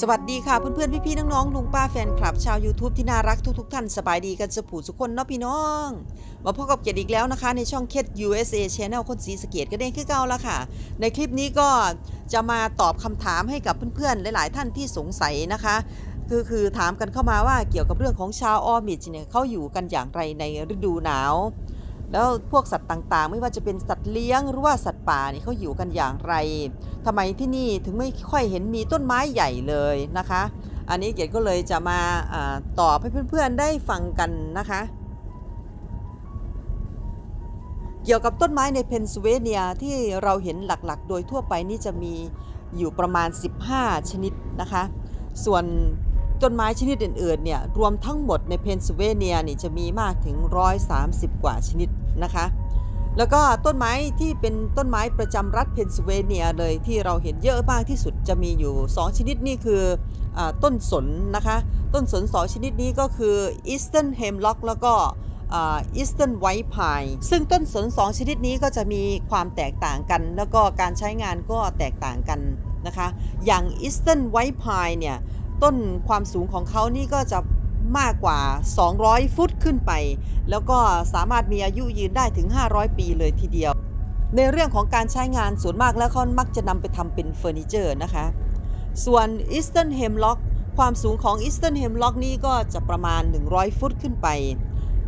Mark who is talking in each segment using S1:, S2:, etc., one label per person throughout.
S1: สวัสดีค่ะเพื่อนๆ พี่ๆ น้องๆ ลุงป้าแฟนคลับ ชาว YouTube ที่น่ารักทุกๆ ท่านสบายดีกันสผูสุกคนเนาะพี่น้อง มาพบกับเกียรติอีกแล้วนะคะ ในช่องเคส USA Channel คนสีสเกตก็ได้คือเก่าแล้วค่ะ ในคลิปนี้ก็จะมาตอบคำถามให้กับเพื่อนๆ หลายๆ ท่านที่สงสัยนะคะ คือคือถามกันเข้ามาว่าเกี่ยวกับเรื่องของชาวออมิชเนี่ยเขาอยู่กันอย่างไรในฤดูหนาว แล้วพวกสัตว์ต่างๆ ไม่ว่าจะเป็นสัตว์เลี้ยงหรือว่าสัตว์ป่านี่เขาอยู่กันอย่างไรทำไมที่นี่ถึงไม่ค่อยเห็นมีต้นไม้ใหญ่เลยนะคะ อันนี้เกดก็เลยจะมาอาตอบให้เพื่อนๆได้ฟังกันนะคะ เกี่ยวกับต้นไม้ในเพนซิลเวเนียที่เราเห็นหลักๆ โดยทั่วไปนี่จะมีอยู่ประมาณ 15 ชนิดนะคะ ส่วนต้นไม้ชนิดอื่นๆเนี่ยรวมทั้งหมดในเพนซิลเวเนียนี่จะมีมากถึง 130 กว่าชนิด นะคะ แล้วก็ต้นไม้ที่เป็นต้นไม้ประจำรัฐเพนซิลเวเนียเลยที่เราเห็นเยอะมากที่สุดจะมีอยู่ 2 ชนิดนี่คืออต้นสนนะคะ ต้นสน 2 ชนิดนี้ก็คือ Eastern Hemlock แล้วก็ Eastern White Pine ซึ่งต้นสน 2 ชนิดนี้ก็จะมีความแตกต่างกัน แล้วก็การใช้งานก็แตกต่างกันนะคะ อย่าง Eastern White Pine เนี่ยต้นความสูงของเขานี่ก็จะ มากกว่า 200 ฟุตขึ้นไป แล้วก็สามารถมีอายุยืนได้ถึง 500 ปีเลยทีเดียว ในเรื่องของการใช้งานส่วนมากแล้วเขามักจะนำไปทำเป็นเฟอร์นิเจอร์นะคะ ส่วน Eastern Hemlock ความสูงของ Eastern Hemlock นี่ก็จะประมาณ 100 ฟุตขึ้นไป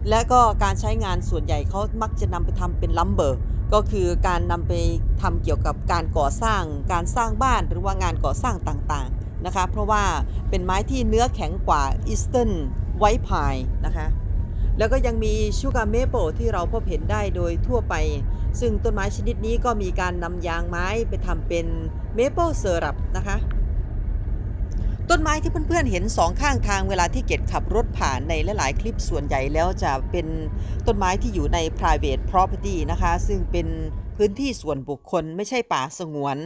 S1: และก็การใช้งานส่วนใหญ่เขามักจะนำไปทำเป็นลัมเบอร์ก็คือการนำไปทำเกี่ยวกับการก่อสร้าง การสร้างบ้านหรือว่างานก่อสร้างต่างๆ นะคะ เพราะว่าเป็นไม้ที่เนื้อแข็งกว่า Eastern White Pine นะคะ แล้วก็ยังมีชูการ์เมเปิลที่เราพบเห็นได้โดยทั่วไป ซึ่งต้นไม้ชนิดนี้ก็มีการนำยางไม้ไปทำเป็นเมเปิลเซอรัปนะคะ ต้นไม้ที่เพื่อนๆเห็นสองข้างทางเวลาที่เกดขับรถผ่านในหลายๆคลิปส่วนใหญ่แล้วจะเป็นต้นไม้ที่อยู่ใน private property นะคะ ซึ่งเป็นพื้นที่ส่วนบุคคลไม่ใช่ป่าสงวน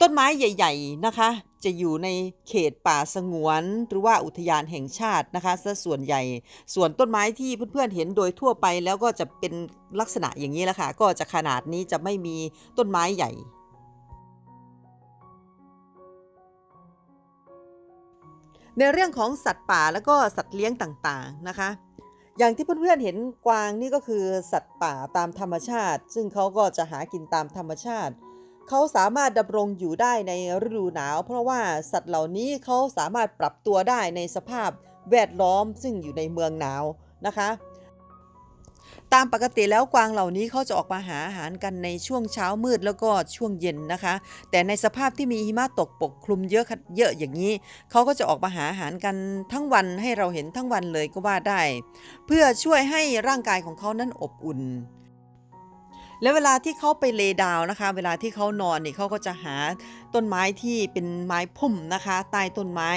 S1: ต้นไม้ใหญ่ ๆ นะคะ จะอยู่ในเขตป่าสงวนหรือว่าอุทยานแห่งชาตินะคะซะส่วนใหญ่ ส่วนต้นไม้ที่เพื่อนๆเห็นโดยทั่วไปแล้วก็จะเป็นลักษณะอย่างนี้แหละค่ะ ก็จะขนาดนี้จะไม่มีต้นไม้ใหญ่ในเรื่องของสัตว์ป่าแล้วก็สัตว์เลี้ยงต่างๆนะคะ อย่างที่เพื่อนๆเห็นกวางนี่ก็คือสัตว์ป่าตามธรรมชาติ ซึ่งเขาก็จะหากินตามธรรมชาติ เขาสามารถดำรงอยู่ได้ในฤดูหนาว เพราะว่าสัตว์เหล่านี้เขาสามารถปรับตัวได้ในสภาพแวดล้อมซึ่งอยู่ในเมืองหนาวนะคะ ตามปกติแล้วกวางเหล่านี้เขาจะออกมาหาอาหารกันในช่วงเช้ามืดแล้วก็ช่วงเย็นนะคะ แต่ในสภาพที่มีหิมะตกปกคลุมเยอะเยอะอย่างนี้เขาก็จะออกมาหาอาหารกันทั้งวันให้เราเห็นทั้งวันเลยก็ว่าได้ เพื่อช่วยให้ร่างกายของเขานั้นอบอุ่น และเวลาที่เขาไปเลดาวนะคะ เวลาที่เขานอนนี่เขาก็จะหาต้นไม้ที่เป็นไม้พุ่มนะคะใต้ต้นไม้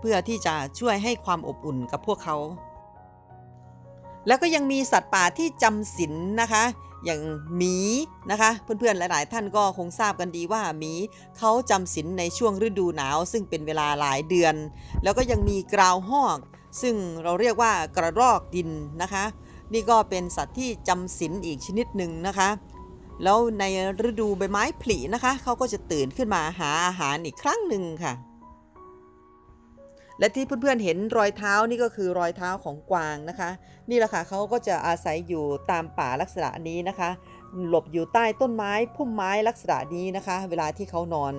S1: เพื่อที่จะช่วยให้ความอบอุ่นกับพวกเขา แล้วก็ยังมีสัตว์ป่าที่จำศีลนะคะ อย่างหมีนะคะ เพื่อนๆหลายๆ ท่านก็คงทราบกันดีว่าหมีเขาจำศีลในช่วงฤดูหนาว ซึ่งเป็นเวลาหลายเดือน แล้วก็ยังมีกราวฮอก ซึ่งเราเรียกว่ากระรอกดินนะคะ นี่ก็เป็นสัตว์ที่จำศีลอีกชนิดหนึ่งนะคะ แล้วในฤดูใบไม้ผลินะคะเขาก็จะตื่นขึ้นมาหาอาหารอีกครั้งหนึ่งค่ะ และที่เพื่อนๆเห็นรอยเท้านี่ก็คือรอยเท้าของกวางนะคะ นี่แหละค่ะเขาก็จะอาศัยอยู่ตามป่าลักษณะนี้นะคะ หลบอยู่ใต้ต้นไม้พุ่มไม้ลักษณะนี้นะคะ เวลาที่เขานอน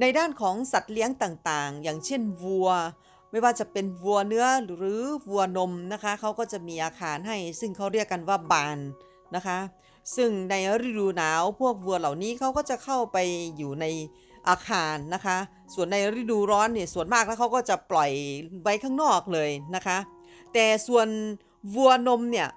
S1: ในด้านของสัตว์เลี้ยงต่างๆ อย่างเช่นวัว ไม่ว่าจะเป็นวัวเนื้อหรือวัวนมนะคะเขาก็จะมีอาคารให้ ซึ่งเขาเรียกกันว่าบานนะคะ ซึ่งในฤดูหนาวพวกวัวเหล่านี้เขาก็จะเข้าไปอยู่ในอาคารนะคะ ส่วนในฤดูร้อนเนี่ยส่วนมากแล้วเขาก็จะปล่อยไว้ข้างนอกเลยนะคะ แต่ส่วนวัวนมเนี่ย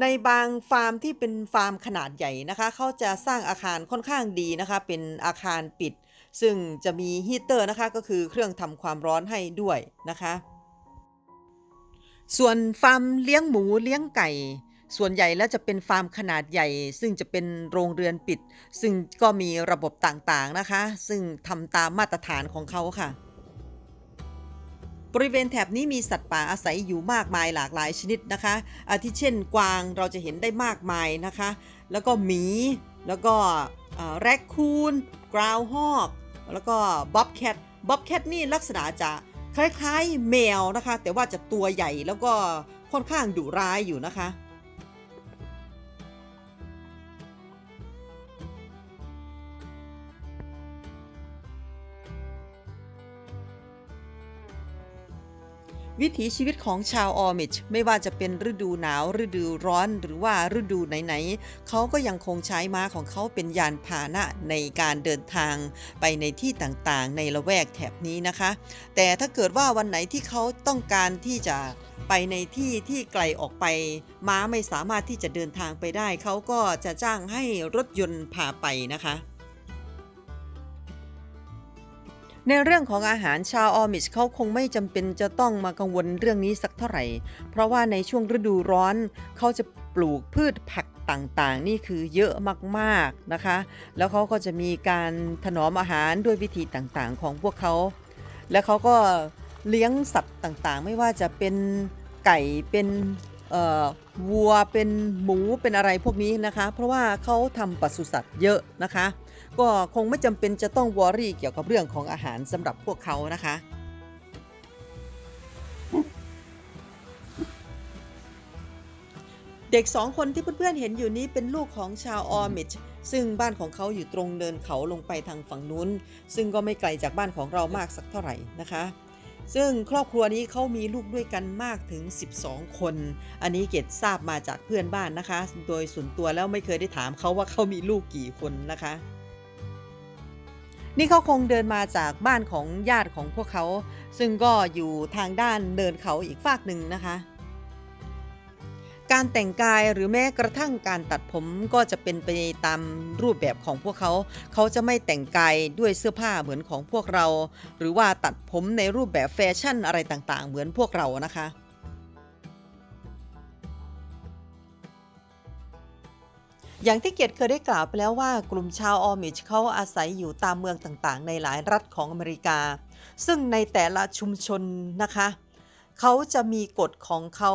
S1: ในบางฟาร์มที่เป็นฟาร์มขนาดใหญ่นะคะเขาจะสร้างอาคารค่อนข้างดีนะคะ เป็นอาคารปิด ซึ่งจะมีฮีเตอร์นะคะก็คือเครื่องทำความร้อนให้ด้วยนะคะ ส่วนฟาร์มเลี้ยงหมูเลี้ยงไก่ ส่วนใหญ่แล้วจะเป็นฟาร์มขนาดใหญ่ ซึ่งจะเป็นโรงเรือนปิด ซึ่งก็มีระบบต่างๆนะคะ ซึ่งทำตามมาตรฐานของเขาค่ะบริเวณแถบนี้มีสัตว์ป่าอาศัยอยู่มากมายหลากหลายชนิดนะคะ อาทิเช่น กวางเราจะเห็นได้มากมายนะคะ แล้วก็หมี แล้วก็ แรคคูนกราวฮอกแล้วก็บ๊อบแคทบ๊อบแคทนี่ลักษณะจะคล้ายๆแมวนะคะ แต่ว่าจะตัวใหญ่แล้วก็ค่อนข้างดุร้ายอยู่นะคะ วิถีชีวิตของชาวออมิชไม่ว่าจะเป็นฤดูหนาว ฤดูร้อนหรือว่าฤดูไหนๆเขาก็ยังคงใช้ม้าของเขาเป็นยานพาหนะในการเดินทางไปในที่ต่างๆ ในละแวกแถบนี้นะคะ แต่ถ้าเกิดว่าวันไหนที่เขาต้องการที่จะไปในที่ที่ไกลออกไป ม้าไม่สามารถที่จะเดินทางไปได้ เขาก็จะจ้างให้รถยนต์พาไปนะคะ ในเรื่องของอาหารชาวออมิชเขาคงไม่จำเป็นจะต้องมากังวลเรื่องนี้สักเท่าไหร่ เพราะว่าในช่วงฤดูร้อนเขาจะปลูกพืชผักต่างๆ นี่คือเยอะมากๆนะคะ แล้วเขาก็จะมีการถนอมอาหารด้วยวิธีต่างๆ ของพวกเขา แล้วเขาก็เลี้ยงสัตว์ต่างๆ ไม่ว่าจะเป็นไก่เป็น วัวเป็นหมูเป็นอะไรพวกนี้นะคะ เพราะว่าเขาทำปศุสัตว์เยอะนะคะ ก็คงไม่จำเป็นจะต้องวอรี่เกี่ยวกับเรื่องของอาหารสำหรับพวกเขานะคะเด็กสองคนที่เพื่อนๆเห็นอยู่นี้เป็นลูกของชาวออมิชซึ่งบ้านของเขาอยู่ตรงเดินเขาลงไปทางฝั่งนู้น ซึ่งก็ไม่ไกลจากบ้านของเรามากสักเท่าไหร่นะคะ ซึ่งครอบครัวนี้เขามีลูกด้วยกันมากถึง 12 คน อันนี้เกดทราบมาจากเพื่อนบ้านนะคะ โดยส่วนตัวแล้วไม่เคยได้ถามเขาว่าเขามีลูกกี่คนนะคะ นี่เขาคงเดินมาจากบ้านของญาติของพวกเขา ซึ่งก็อยู่ทางด้านเดินเขาอีกฝากหนึ่งนะคะ การแต่งกายหรือแม้กระทั่งการตัดผมก็จะเป็นไปตามรูปแบบของพวกเขา เขาจะไม่แต่งกายด้วยเสื้อผ้าเหมือนของพวกเรา หรือว่าตัดผมในรูปแบบแฟชั่นอะไรต่างๆ เหมือนพวกเรานะคะอย่างที่เกียรติเคยได้กล่าวไปแล้วว่ากลุ่มชาวออมิชเขาอาศัยอยู่ตามเมืองต่างๆ ในหลายรัฐของอเมริกา ซึ่งในแต่ละชุมชนนะคะ เขาจะมีกฎของเขา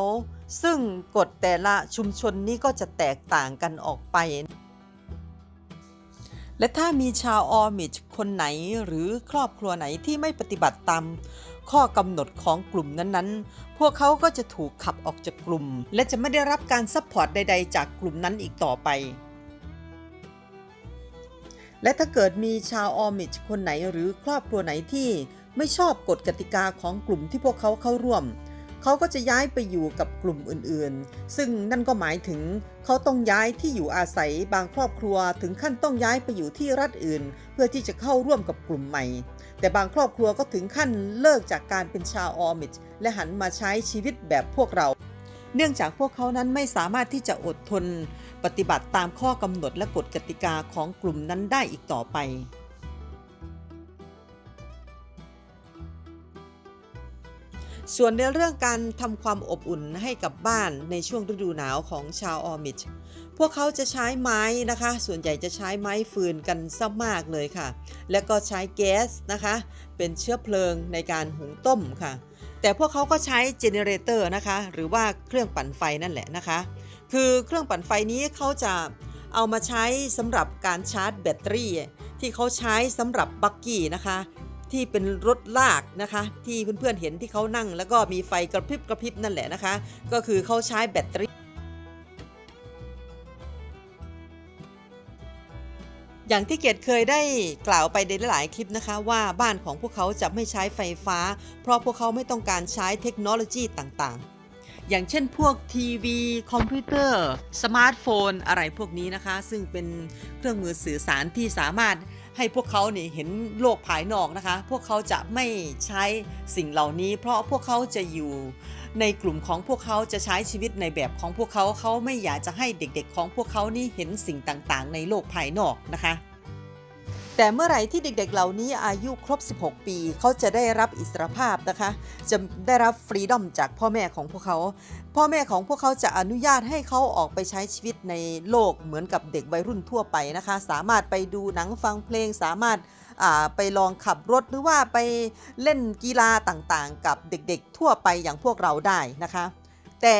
S1: ซึ่งกฎแต่ละชุมชนนี้ก็จะแตกต่างกันออกไป และถ้ามีชาวออมิชคนไหนหรือครอบครัวไหนที่ไม่ปฏิบัติตามข้อกำหนดของกลุ่มนั้นๆ พวกเขาก็จะถูกขับออกจากกลุ่ม และจะไม่ได้รับการซัพพอร์ตใด ๆ จากกลุ่มนั้นอีกต่อไป และถ้าเกิดมีชาวออมิชคนไหนหรือครอบครัวไหนที่ ไม่ชอบกฎกติกาของกลุ่มที่พวกเขาเข้าร่วม เขาก็จะย้ายไปอยู่กับกลุ่มอื่นๆ ซึ่งนั่นก็หมายถึงเขาต้องย้ายที่อยู่อาศัยบางครอบครัว ถึงขั้นต้องย้ายไปอยู่ที่รัฐอื่น เพื่อที่จะเข้าร่วมกับกลุ่มใหม่ แต่บางครอบครัวก็ถึงขั้นเลิกจากการเป็นชาวออมิชและหันมาใช้ชีวิตแบบพวกเราเนื่องจากพวกเขานั้นไม่สามารถที่จะอดทน ปฏิบัติตามข้อกำหนดและกฎกติกาของกลุ่มนั้นได้อีกต่อไป ส่วนในเรื่องการทำความอบอุ่นให้กับบ้านในช่วงฤดูหนาวของชาวออมิช พวกเขาจะใช้ไม้นะคะ ส่วนใหญ่จะใช้ไม้ฟืนกันซะมากเลยค่ะ และก็ใช้แก๊สนะคะ เป็นเชื้อเพลิงในการหุงต้มค่ะ แต่พวกเขาก็ใช้เจเนเรเตอร์นะคะ หรือว่าเครื่องปั่นไฟนั่นแหละนะคะ คือเครื่องปั่นไฟนี้เขาจะเอามาใช้สำหรับการชาร์จแบตเตอรี่ ที่เขาใช้สำหรับบักกี้นะคะ ที่เป็นรถลากนะคะ ที่เพื่อนๆเห็นที่เขานั่ง แล้วก็มีไฟกระพริบกระพริบนั่นแหละนะคะ ก็คือเขาใช้แบตเตอรี่อย่างที่เกดเคยได้กล่าวไปในหลายคลิปนะคะ ว่าบ้านของพวกเขาจะไม่ใช้ไฟฟ้า เพราะพวกเขาไม่ต้องการใช้เทคโนโลยีต่างๆ อย่างเช่นพวกทีวี คอมพิวเตอร์ สมาร์ทโฟน อะไรพวกนี้นะคะ ซึ่งเป็นเครื่องมือสื่อสารที่สามารถ ให้พวกเขาเนี่ยเห็นโลกภายนอกนะคะ พวกเขาจะไม่ใช้สิ่งเหล่านี้ เพราะพวกเขาจะอยู่ในกลุ่มของพวกเขาจะใช้ชีวิตในแบบของพวกเขาเขาไม่อยากจะให้เด็กๆ ของพวกเขานี่เห็นสิ่งต่างๆ ในโลกภายนอกนะคะ แต่เมื่อไหร่ที่เด็กๆ เหล่านี้อายุครบ 16 ปี เขาจะได้รับอิสรภาพนะคะ จะได้รับฟรีดอมจากพ่อแม่ของพวกเขา พ่อแม่ของพวกเขาจะอนุญาตให้เขาออกไปใช้ชีวิตในโลกเหมือนกับเด็กวัยรุ่นทั่วไปนะคะ สามารถไปดูหนังฟังเพลงสามารถไปลองขับรถหรือว่าไปเล่นกีฬาต่างๆ กับเด็กๆ ทั่วไปอย่างพวกเราได้นะคะ แต่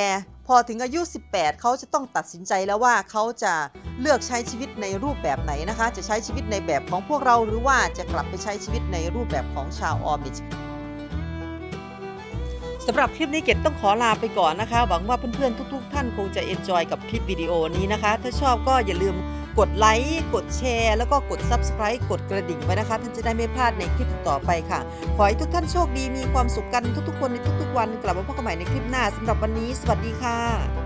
S1: พอถึงอายุ 18 เขาจะต้องตัดสินใจแล้วว่าเขาจะเลือกใช้ชีวิตในรูปแบบไหนนะคะ จะใช้ชีวิตในแบบของพวกเราหรือว่าจะกลับไปใช้ชีวิตในรูปแบบของชาวออมิชสำหรับคลิปนี้เกดต้องขอลาไปก่อนนะคะ หวังว่าเพื่อนๆทุก ๆ ท่านคงจะเอนจอยกับคลิปวิดีโอนี้นะคะ ถ้าชอบก็อย่าลืม กดไลค์กดแชร์ แล้วก็กด Subscribe กดกระดิ่งไว้นะคะ ท่านจะได้ไม่พลาดในคลิปต่อไปค่ะ ขอให้ทุกท่านโชคดีมีความสุขกันทุกๆคนในทุกๆวัน กลับมาพบกันใหม่ในคลิปหน้าสำหรับวันนี้ สวัสดีค่ะ